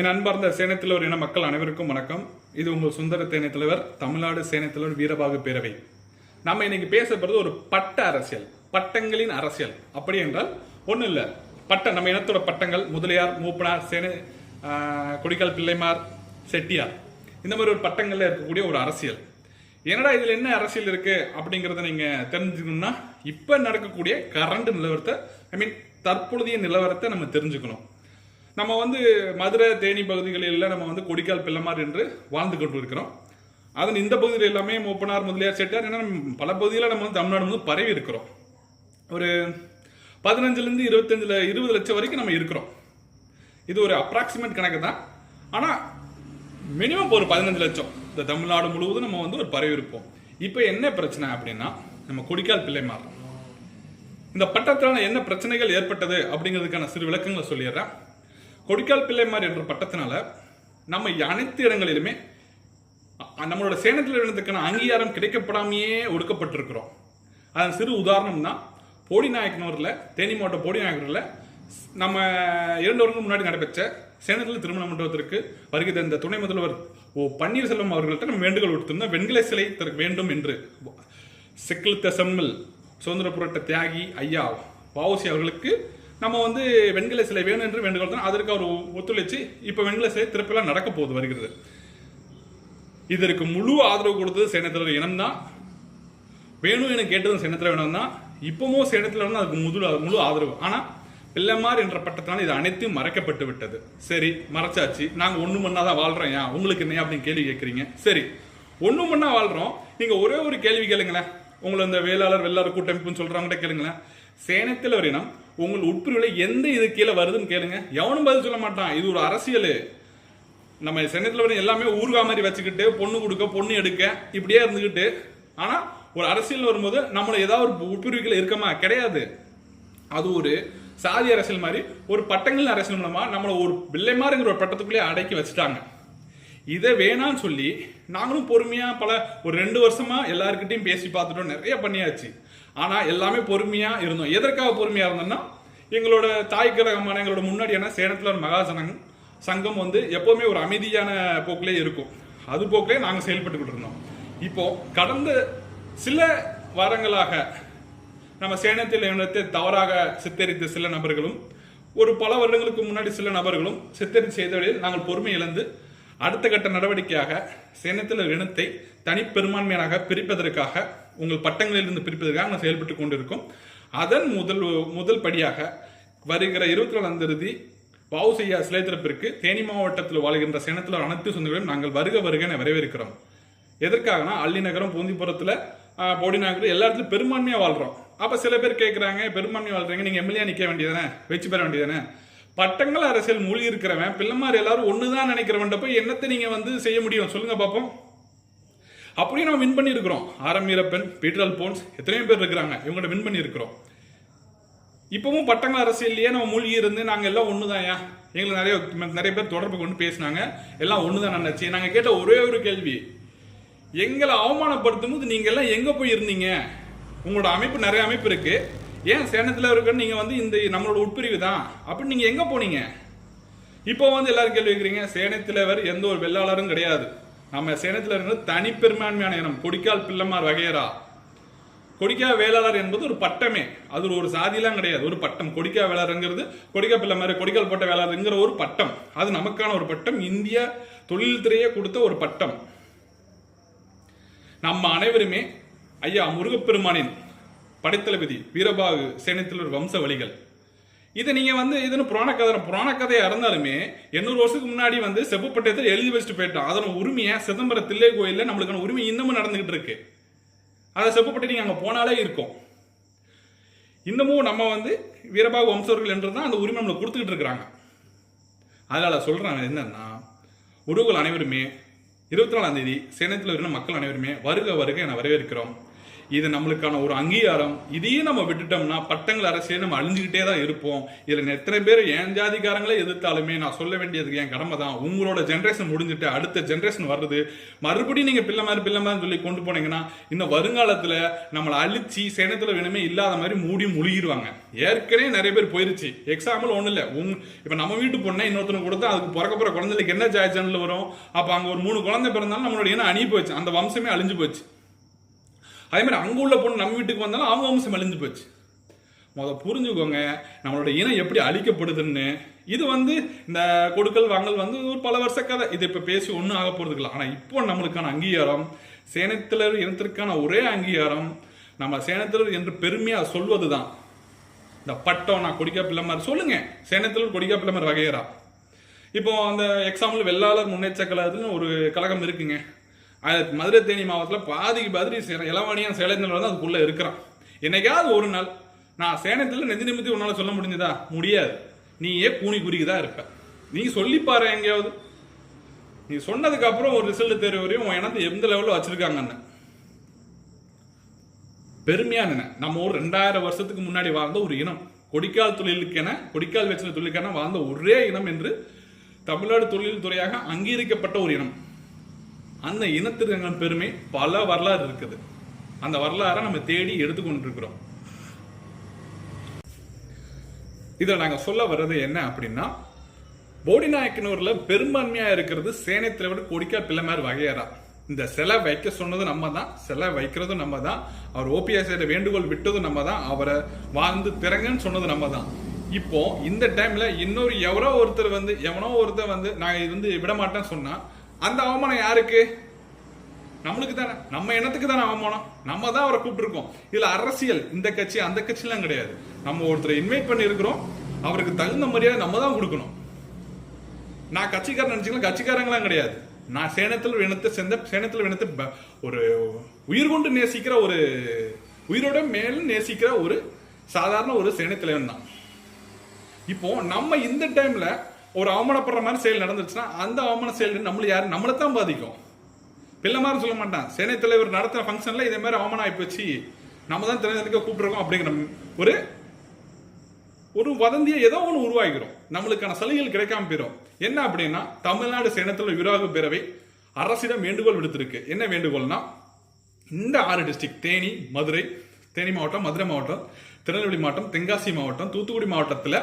என் அன்பார்ந்த சேனைத்தலைவர் இன மக்கள் அனைவருக்கும் வணக்கம். இது உங்கள் சுந்தர சேனைத் தலைவர் தமிழ்நாடு சேனைத் வீரபாகு பேரவை. நம்ம இன்னைக்கு பேச ஒரு பட்ட அரசியல் பட்டங்களின் அரசியல். அப்படி என்றால் ஒன்றும் இல்லை. பட்டம் நம்ம இனத்தோட பட்டங்கள் முதலியார் மூப்பனார் சேனை கொடிக்கால் பிள்ளைமார் செட்டியார். இந்த மாதிரி ஒரு பட்டங்களில் இருக்கக்கூடிய ஒரு அரசியல். என்னடா இதில் என்ன அரசியல் இருக்குது அப்படிங்கிறத நீங்கள் தெரிஞ்சுக்கணும்னா இப்போ நடக்கக்கூடிய கரண்ட் நிலவரத்தை ஐ மீன் தற்பொழுதைய நிலவரத்தை நம்ம தெரிஞ்சுக்கணும். நம்ம வந்து மதுரை தேனி பகுதிகளில் நம்ம வந்து கொடிக்கால் பிள்ளைமார் என்று வாழ்ந்து கொண்டு இருக்கிறோம் அதன் இந்த பகுதியில் எல்லாமே மூப்பனார் முதலியார் செட்டார் ஏன்னா பல பகுதியில் நம்ம வந்து தமிழ்நாடு வந்து பரவி இருக்கிறோம். ஒரு பதினஞ்சுலேருந்து இருபத்தஞ்சில் இருபது லட்சம் வரைக்கும் நம்ம இருக்கிறோம். இது ஒரு அப்ராக்சிமேட் கணக்கு தான். ஆனால் மினிமம் ஒரு பதினஞ்சு லட்சம். இந்த தமிழ்நாடு முழுவதும் நம்ம வந்து ஒரு பரவி இருப்போம். இப்போ என்ன பிரச்சனை அப்படின்னா நம்ம கொடிக்கால் பிள்ளைமார். இந்த பட்டத்தினால என்ன பிரச்சனைகள் ஏற்பட்டது அப்படிங்கிறதுக்கான சிறு விளக்கங்களை சொல்லிடுறேன். கொடிக்கால் பிள்ளைமார் என்ற பட்டத்தினால நம்ம அனைத்து இடங்களிலுமே நம்மளோட சேனத்தில் இருந்ததுக்கான அங்கீகாரம் கிடைக்கப்படாமையே ஒடுக்கப்பட்டிருக்கிறோம். அதன் சிறு உதாரணம் தான் போடிநாயக்கனூரில் தேனி மாவட்டம் போடிநாயக்கனூரில் நம்ம இரண்டு வருடங்களுக்கு முன்னாடி நடைபெற்ற சேனத்தில் திருமண மண்டபத்திற்கு வருகை தந்த துணை முதல்வர் ஓ பன்னீர்செல்வம் அவர்கள்ட்ட நம்ம வேண்டுகோள் விடுத்திருந்தோம். வெண்கல சிலை தர வேண்டும் என்று. செக்கிழுத்த செம்மல் சுதந்திர போராட்ட தியாகி ஐயா வாவுசி அவர்களுக்கு நம்ம வந்து வெண்கல சிலை வேணும் என்று வேண்டுகோள் தான் அதற்கு அவர் ஒத்துழைச்சு இப்போ வெண்கல சிலை திறப்பெல்லாம் நடக்க போகுது வருகிறது. இதற்கு முழு ஆதரவு கொடுத்தது சேனத்தில் இனம்தான். வேணும் என கேட்டதும் சேனத்தில் வேணும் தான் இப்பவும் சேனத்தில் வந்து அதுக்கு முழு முழு ஆதரவு. ஆனால் பிள்ளைமார் என்ற பட்டத்தினால் இது அனைத்தும் மறைக்கப்பட்டு விட்டது. சரி மறைச்சாச்சு. நாங்கள் ஒன்று மண்ணா தான் வாழ்கிறோம் ஏன்? உங்களுக்கு என்ன அப்படின்னு கேள்வி கேட்குறீங்க. சரி ஒன்று மண்ணா வாழ்கிறோம் நீங்கள் ஒரே ஒரு கேள்வி கேளுங்களேன். உங்களை இந்த வேளாளர் வெள்ளாளர் கூட்டமைப்புன்னு சொல்றவங்ககிட்ட கேளுங்களேன். சேனத்தில் ஒரு இனம் உங்கள் உட்பிரிவில் எந்த இது கீழே வருதுன்னு கேளுங்க. எவனும் பதில் சொல்ல மாட்டான். இது ஒரு அரசியல். நம்ம சென்னத்தில் வர எல்லாமே ஊர்கா மாதிரி வச்சுக்கிட்டு பொண்ணு கொடுக்க பொண்ணு எடுக்க இப்படியே இருந்துக்கிட்டு ஆனால் ஒரு அரசியல் வரும்போது நம்மளை ஏதாவது ஒரு உட்பிரிவுகள் இருக்கமா? கிடையாது. அது ஒரு சாதி அரசியல் மாதிரி ஒரு பட்டங்கள் அரசியல் மூலமாக நம்மளை ஒரு பிள்ளைமாருங்கிற ஒரு பட்டத்துக்குள்ளேயே அடக்கி வச்சுட்டாங்க. இதை வேணான்னு சொல்லி நாங்களும் பொறுமையாக பல ஒரு ரெண்டு வருஷமாக எல்லாருக்கிட்டையும் பேசி பார்த்துட்டோம். நிறைய பண்ணியாச்சு. ஆனால் எல்லாமே பொறுமையாக இருந்தோம். எதற்காக பொறுமையாக இருந்தோம்னா எங்களோட தாய் கிரகமான எங்களோட முன்னாடியான சேனத்தில் ஒரு மகாசனம் சங்கம் வந்து எப்போவுமே ஒரு அமைதியான போக்கிலே இருக்கும். அது போக்கிலே நாங்கள் செயல்பட்டுக்கிட்டு இருந்தோம். இப்போது கடந்த சில வாரங்களாக நம்ம சேனத்தில் இனத்தை தவறாக சித்தரித்த சில நபர்களும் ஒரு பல வருடங்களுக்கு முன்னாடி சில நபர்களும் சித்தரித்து செய்தவழில் நாங்கள் பொறுமை இழந்து அடுத்த கட்ட நடவடிக்கையாக சேனத்தில் இனத்தை தனிப்பெரும்பான்மையாக பிரிப்பதற்காக உங்கள் பட்டங்களிலிருந்து பிரிப்பதற்காக நாங்கள் செயல்பட்டு கொண்டிருக்கோம். அதன் முதல் முதல் படியாக வருகிற இருபத்தி நாலாம் தேதி வவுசையா சிலை திறப்பிற்கு தேனி மாவட்டத்தில் வாழ்கின்ற சேனத்தில் அனைத்து சொந்தங்களையும் நாங்கள் வருக வருக என வரவேற்கிறோம். எதற்காகனா அள்ளி நகரம் பூந்திபுரத்தில் போடி எல்லா இடத்துலையும் பெரும்பான்மையாக வாழ்கிறோம் அப்போ சில பேர் கேட்குறாங்க பெரும்பான்மை வாழ்கிறீங்க நீங்கள் எம்எல்ஏ நிற்க வேண்டியதானே வச்சு பெற வேண்டியதானே பட்டங்கள் அரசியல் மூழ்கி இருக்கிறவன் பிள்ளைமார் எல்லாரும் ஒன்று தான் நினைக்கிறவன்ட்ட போய் என்னத்தை நீங்கள் வந்து செய்ய முடியும்? சொல்லுங்கள் பார்ப்போம் அப்படியே நம்ம வின் பண்ணியிருக்கிறோம். ஆரம் வீரப்பன் பீட்டர் அல்போன்ஸ் எத்தனையோ பேர் இருக்கிறாங்க. இவங்கள்ட்ட வின் பண்ணியிருக்கிறோம். இப்பவும் பட்டங்கள் அரசியல்லையே நம்ம மூழ்கி இருந்து நாங்கள் எல்லாம் ஒன்று தான் ஏன்? எங்களை நிறைய நிறைய பேர் தொடர்பு கொண்டு பேசினாங்க. எல்லாம் ஒன்று தான் நினச்சி நாங்கள் கேட்ட ஒரே ஒரு கேள்வி. எங்களை அவமானப்படுத்தும் போது நீங்கள் எல்லாம் எங்கே போய் இருந்தீங்க? உங்களோட அமைப்பு நிறைய அமைப்பு இருக்குது ஏன் சேனத்தில் இருக்குன்னு நீங்கள் வந்து இந்த நம்மளோட உட்பிரிவு தான். அப்படின்னு நீங்கள் எங்கே போனீங்க? இப்போ வந்து எல்லாரும் கேள்வி கேட்குறீங்க. சேனத்திலவர் எந்த ஒரு வெள்ளாளரும் கிடையாது. நம்ம சேனத்தில் இருக்கிறது தனிப்பெருமான்மையான இனம் கொடிக்கால் பிள்ளைமார் வகையரா? கொடிக்கா வேளாளர் என்பது ஒரு பட்டமே. அது ஒரு சாதிலாம் கிடையாது. ஒரு பட்டம். கொடிக்கா வேளாளருங்கிறது கொடிக்கா பிள்ளை மாதிரி கொடிக்கால் போட்ட வேளாளருங்கிற ஒரு பட்டம். அது நமக்கான ஒரு பட்டம். இந்திய தொழில்துறையே கொடுத்த ஒரு பட்டம். நம்ம அனைவருமே ஐயா முருகப்பெருமானின் படைத்தளபதி வீரபாகு சேனத்தில் ஒரு வம்ச வழிகள் இதை நீங்கள் வந்து இதுன்னு புராண கதை புராண கதையாக இருந்தாலுமே எண்ணூறு வருஷத்துக்கு முன்னாடி வந்து செப்புப்பட்டயத்தில் எழுதி வச்சுட்டு போயிட்டோம் அதன உரிமையை சிதம்பரம் தில்லை கோயிலில் நம்மளுக்கான உரிமை இன்னமும் நடந்துகிட்டு இருக்கு. அதை செப்புப்பட்டு நீங்கள் அங்கே போனாலே இருக்கும். இன்னமும் நம்ம வந்து வீரபாக வம்சவர்கள் என்று தான் அந்த உரிமை நம்மளுக்கு கொடுத்துக்கிட்டு இருக்கிறாங்க. அதனால் சொல்கிறாங்க என்னன்னா உறவுகள் அனைவருமே இருபத்தி நாலாம் தேதி சேனத்தில் இருக்கிற மக்கள் அனைவருமே வருக வருக என வரவேற்கிறோம். இது நம்மளுக்கான ஒரு அங்கீகாரம். இதையும் நம்ம விட்டுட்டோம்னா பட்டங்கள் அரசியல் நம்ம அழிஞ்சுக்கிட்டே தான் இருப்போம். இதில் எத்தனை பேர் என் ஜாதிக்காரங்களே எதிர்த்தாலுமே நான் சொல்ல வேண்டியதுக்கு என் கடமை தான். உங்களோட ஜென்ரேஷன் முடிஞ்சுட்டு அடுத்த ஜென்ரேஷன் வருது மறுபடியும் நீங்கள் பிள்ளை மாதிரி பிள்ளை மாதிரி சொல்லி கொண்டு போனீங்கன்னா இன்னும் வருங்காலத்தில் நம்மளை அழிச்சு சேனத்தில் வேணுமே இல்லாத மாதிரி மூடி முழுகிடுவாங்க ஏற்கனவே நிறைய பேர் போயிருச்சு. எக்ஸாம்பிள் ஒன்றும் இல்லை. உங் இப்போ நம்ம வீட்டு பொண்ணை இன்னொருத்தனுக்கு கொடுத்தா அதுக்கு பிறக்க போகிற குழந்தைக்கு என்ன ஜாய் சேனல் வரும்? அப்போ அங்கே ஒரு மூணு குழந்தை பிறந்தாலும் நம்மளோட இனம் அணி போச்சு. அந்த வம்சமே அழிஞ்சு போச்சு. அதே மாதிரி அங்கே உள்ள பொண்ணு நம்ம வீட்டுக்கு வந்தாலும் அவங்க வம்சம் அழிஞ்சு போச்சு. முதல் புரிஞ்சுக்கோங்க நம்மளோட இனம் எப்படி அழிக்கப்படுதுன்னு. இது வந்து இந்த கொடுக்கல் வாங்கல் வந்து ஒரு பல வருஷ கதை. இது இப்போ பேசி ஒன்றும் ஆக போறதுக்கலாம் ஆனால் இப்போ நம்மளுக்கான அங்கீகாரம் சேனத்திலர் இனத்திற்கான ஒரே அங்கீகாரம் நம்ம சேனத்திலர் என்று பெருமையாக சொல்வது தான் இந்த பட்டம் நான் கொடிக்கா பிள்ளை மாதிரி சொல்லுங்க. சேனத்திலர் கொடிக்கா பிள்ளை வகையறா. இப்போ அந்த எக்ஸாம்பிள் வெள்ளாளர் முன்னேற்ற கழகத்துன்னு ஒரு கழகம் இருக்குங்க. மதுரை தேனி மாவட்டத்தில் பாதிக்கு பாதி சே- இளவாணியான் சேலத்தில் வந்து அதுக்குள்ளே இருக்கிறான். என்னைக்காவது ஒரு நாள் நான் சேனத்தில் நெஞ்சு நிமித்தி உன்னால் சொல்ல முடிஞ்சதா? முடியாது. நீ ஏன் கூனி தான் இருப்ப. நீ சொல்லி பாரு எங்கேயாவது. நீ சொன்னதுக்கு அப்புறம் ஒரு ரிசல்ட் தெரிய வரையும் உன் இனத்தை எந்த லெவலில் வச்சிருக்காங்கன்னு. பெருமையான நம்ம ஒரு ரெண்டாயிரம் வருஷத்துக்கு முன்னாடி வாழ்ந்த ஒரு இனம். கொடிக்கால் தொழிலுக்கென கொடிக்கால் வச்சின தொழிலுக்கென வாழ்ந்த ஒரே இனம் என்று தமிழ்நாடு தொழில் துறையாக அங்கீகரிக்கப்பட்ட ஒரு இனம். அந்த இனத்திற்கான பெருமை பல வரலாறு இருக்குது. அந்த வரலாறை நம்ம தேடி எடுத்துக்கொண்டிருக்கிறோம் இதில் நாங்கள் சொல்ல வர்றது என்ன அப்படின்னா போடிநாயக்கனூரில் பெரும்பான்மையாக இருக்கிறது சேனை தலைவர் கொடிக்கா பிள்ளைமார் வகையறா. இந்த சிலை வைக்க சொன்னது நம்ம தான் சிலை வைக்கிறதும் நம்ம தான் அவர் ஓபிஎஸ் வேண்டுகோள் விட்டதும் நம்ம தான் அவரை வாழ்ந்து திறங்கன்னு சொன்னது நம்ம தான் இப்போ இந்த டைம்ல இன்னொரு எவரோ ஒருத்தர் வந்து எவனோ ஒருத்தர் வந்து நான் இது வந்து விட மாட்டேன்னு சொன்னா அந்த அவமானம் யாருக்கு? நம்மளுக்கு தானே. நம்ம இனத்துக்கு தானே அவமானம்? நம்ம தான் அவரை கூப்பிட்டுருக்கோம். இதுல அரசியல். இந்த கட்சி அந்த கட்சிலாம் கிடையாது. நம்ம ஒருத்தரை இன்வைட் பண்ணியிருக்கிறோம். அவருக்கு தகுந்த மரியாதை நம்ம தான் கொடுக்கணும். நான் கட்சிக்காரன் நினைச்சுக்கலாம் கட்சிக்காரங்களாம் கிடையாது. நான் சேனத்தில் இனத்தை சேர்ந்த சேனத்தில் இனத்தை ஒரு உயிர் கொண்டு நேசிக்கிற ஒரு உயிரோட மேல் நேசிக்கிற ஒரு சாதாரண ஒரு சேனைத்தலைவன் தான். இப்போ நம்ம இந்த டைம்ல ஒரு அவமானப்படுற மாதிரி செயல் நடந்துச்சுன்னா அந்த அவமான செயல் நம்மள யாரு? நம்மளை தான் பாதிக்கும். பிள்ளை மாதிரி சொல்ல மாட்டான். சேனை தலைவர் நடத்துற ஃபங்க்ஷன்ல இதே மாதிரி அவமானம் ஆகி போச்சு. நம்ம தான் தெரிஞ்சதுக்கு கூப்பிட்டுருக்கோம் அப்படிங்கிற ஒரு ஒரு வதந்தியை ஏதோ ஒன்று உருவாக்கிறோம் நம்மளுக்கான சலுகைகள் கிடைக்காம போயிடும் என்ன அப்படின்னா தமிழ்நாடு சேனத்தில் விராக பேரவை அரசிடம் வேண்டுகோள் விடுத்திருக்கு. என்ன வேண்டுகோள்னா இந்த ஆறு டிஸ்ட்ரிக்ட் தேனி மதுரை தேனி மாவட்டம் மதுரை மாவட்டம் திருநெல்வேலி மாவட்டம் தென்காசி மாவட்டம் தூத்துக்குடி மாவட்டத்தில்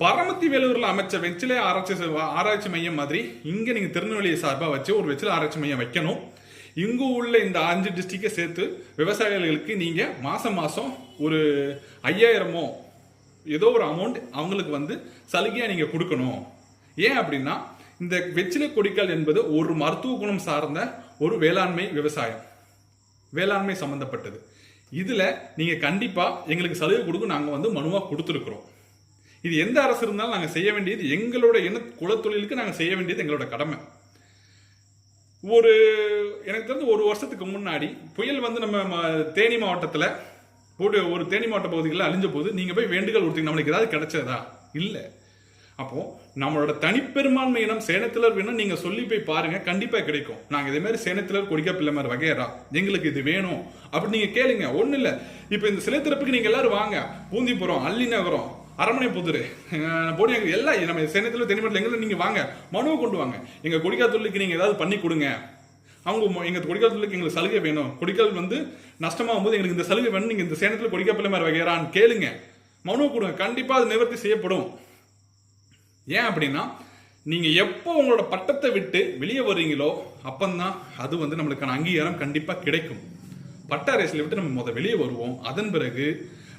பரமத்தி வேலூரில் அமைச்ச வெச்சிலை ஆராய்ச்சி ஆராய்ச்சி மையம் மாதிரி இங்கே நீங்கள் திருநெல்வேலியை சார்பாக வச்சு ஒரு வெச்சில ஆராய்ச்சி மையம் வைக்கணும். இங்கு உள்ள இந்த அஞ்சு டிஸ்ட்ரிக்டை சேர்த்து விவசாயிகளுக்கு நீங்கள் மாதம் மாதம் ஒரு ஐயாயிரமோ ஏதோ ஒரு அமௌண்ட் அவங்களுக்கு வந்து சலுகையாக நீங்கள் கொடுக்கணும். ஏன் அப்படின்னா இந்த வெச்சிலை கொடிக்கல் என்பது ஒரு மருத்துவ குணம் சார்ந்த ஒரு வேளாண்மை விவசாயம். வேளாண்மை சம்பந்தப்பட்டது. இதில் நீங்கள் கண்டிப்பாக எங்களுக்கு சலுகை கொடுக்க நாங்கள் வந்து மனுவாக கொடுத்துருக்குறோம். இது எந்த அரசு இருந்தாலும் நாங்கள் செய்ய வேண்டியது எங்களோட இன குலத்தொழிலுக்கு நாங்கள் செய்ய வேண்டியது எங்களோட கடமை. ஒரு எனக்கு தெரிஞ்சு ஒரு வருஷத்துக்கு முன்னாடி புயல் வந்து நம்ம ம- தேனி மாவட்டத்தில் போட்டு ஒரு தேனி மாவட்ட பகுதிகளில் அழிஞ்ச போது நீங்கள் போய் வேண்டுகோள் கொடுத்தீங்க நம்மளுக்கு ஏதாவது கிடைச்சதா? இல்லை. அப்போது நம்மளோட தனிப்பெரும்பான்மை இனம் சேனத்திலர் வேணும் நீங்கள் சொல்லி போய் பாருங்கள் கண்டிப்பாக கிடைக்கும். நாங்கள் இதேமாதிரி சேனத்திலர் கொடிக்கா பிள்ளை மாதிரி வகையறா. எங்களுக்கு இது வேணும். அப்படி நீங்கள் கேளுங்க. ஒன்றும் இல்லை இப்போ இந்த சிலை திறப்புக்கு நீங்கள் எல்லாரும் வாங்க. பூந்திபுரம் அல்லி நகரம் அரமனை புதுரு. போடியாங்க எல்லாம் நம்ம சேனத்தில் தென்னிமட்டில் எங்களை நீங்கள் வாங்க மனுவை கொண்டு வாங்க. எங்கள் கொடிக்கா நீங்கள் ஏதாவது பண்ணி கொடுங்க. அவங்க எங்கள் எங்க எங்களுக்கு சலுகை வேணும். கொடிக்கால் வந்து நஷ்டமாகும் போது எங்களுக்கு இந்த சலுகை வேணும் நீங்கள் இந்த சேனத்தில் கொடிக்காப்பிள்ளை மாதிரி வகையறான்னு கேளுங்க. மனுவை கொடுங்க. கண்டிப்பாக அது நிவர்த்தி செய்யப்படும். ஏன் அப்படின்னா நீங்கள் எப்போ உங்களோட பட்டத்தை விட்டு வெளியே வர்றீங்களோ அப்பந்தான் அது வந்து நம்மளுக்கான அங்கீகாரம் கண்டிப்பாக கிடைக்கும். பட்ட அரசியலை விட்டு நம்ம முத வெளியே வருவோம். அதன் பிறகு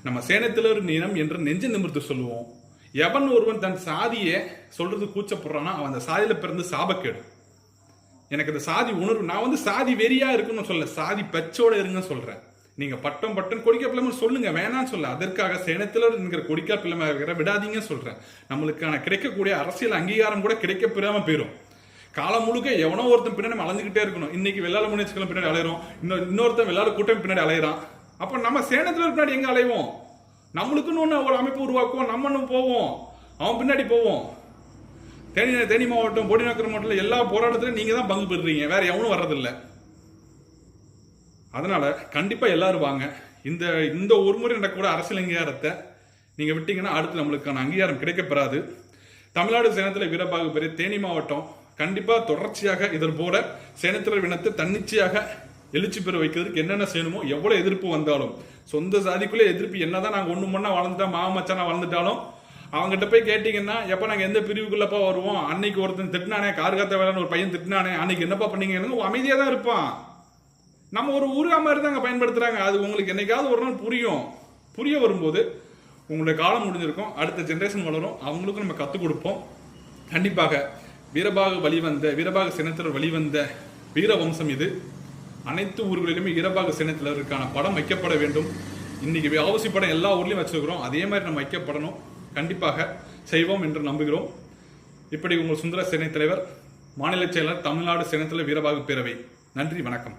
நம்ம சேனத்தில் ஒரு இனம் என்று நெஞ்சு நிமிர்த்து சொல்லுவோம். எவன் ஒருவன் தன் சாதியை சொல்றது கூச்சப்படுறான்னா அவன் அந்த சாதியில பிறந்து சாபக்கேடு. எனக்கு இந்த சாதி உணர்வு நான் வந்து சாதி வெறியா இருக்குன்னு சொல்ல சாதி பச்சோட இருங்கன்னு சொல்றேன். நீங்க பட்டம் பட்டம் கொடிக்கா பிள்ளைமை சொல்லுங்க வேணாம்னு சொல்ல. அதற்காக சேனத்தில் இருக்கிற கொடிக்கா பிள்ளைமா இருக்கிற விடாதீங்கன்னு சொல்றேன். நம்மளுக்கான கிடைக்கக்கூடிய அரசியல் அங்கீகாரம் கூட கிடைக்க பெறாம போயிடும் காலம் முழுக்க எவனோ ஒருத்தன் பின்னாடி நம்ம அலைஞ்சுக்கிட்டே இருக்கணும். இன்னைக்கு வெள்ளாள முன்னேற்றம் பின்னாடி அலையிறோம். இன்னொரு இன்னொருத்தன் வெள்ளாள கூட்டம் பின்னாடி அலையிறான். அப்போ நம்ம சேனத்தில் பின்னாடி எங்கே அலைவோம்? நம்மளுக்குன்னு ஒன்று ஒரு அமைப்பு உருவாக்குவோம் நம்மளும் போவோம். அவன் பின்னாடி போவோம். தேனி தேனி மாவட்டம் போடிநாக்கர் மாவட்டத்தில் எல்லா போராட்டத்திலும் நீங்கள் தான் பங்கு பெறுறீங்க. வேற எவனும் வர்றதில்லை. அதனால் கண்டிப்பாக எல்லாரும் வாங்க. இந்த இந்த ஒரு முறை நடக்கக்கூட அரசியல் அங்கீகாரத்தை நீங்கள் விட்டீங்கன்னா அடுத்து நம்மளுக்கான அங்கீகாரம் கிடைக்கப்பெறாது. தமிழ்நாடு சேனத்தில் வீரபாகு பெரிய தேனி மாவட்டம் கண்டிப்பாக தொடர்ச்சியாக இதன் போல சேனத்தினர் வினத்து தன்னிச்சையாக எழுச்சி பெற வைக்கிறதுக்கு என்னென்ன செய்யணுமோ எவ்வளோ எதிர்ப்பு வந்தாலும். சொந்த சாதிக்குள்ளே எதிர்ப்பு என்னதான் நாங்கள் ஒன்று மண்ணா வளர்ந்துட்டா மாமச்சானா வளர்ந்துட்டாலும் அவங்ககிட்ட போய் கேட்டிங்கன்னா எப்போ நாங்கள் எந்த பிரிவுக்குள்ளப்பா வருவோம்? அன்னைக்கு ஒருத்தன் திட்டினானே கார்காத்த வேலைன்னு ஒரு பையன் திட்டினானே அன்னைக்கு என்னப்பா பண்ணீங்க அமைதியாக தான் இருப்பான். நம்ம ஒரு ஊருகா மாதிரி தாங்க பயன்படுத்துகிறாங்க அது உங்களுக்கு என்னைக்காவது ஒரு நாள் புரியும். புரிய வரும்போது உங்களுடைய காலம் முடிஞ்சிருக்கும். அடுத்த ஜென்ரேஷன் வளரும். அவங்களுக்கும் நம்ம கற்றுக் கொடுப்போம். கண்டிப்பாக வீரபாக வழிவந்த வீரபாக சினத்தினர் வழிவந்த வீரவம்சம் இது. அனைத்து ஊர்களிலுமே இரபாக சினத்தினருக்கான படம் வைக்கப்பட வேண்டும். இன்னைக்கு அவசி படம் எல்லா ஊர்லேயும் வச்சிருக்கிறோம். அதே மாதிரி நம்ம வைக்கப்படணும். கண்டிப்பாக செய்வோம் என்று நம்புகிறோம். இப்படி உங்கள் சுந்தர சேனை தலைவர் மாநில செயலர் தமிழ்நாடு சேனத்தில் வீரபாகு பேரவை. நன்றி வணக்கம்.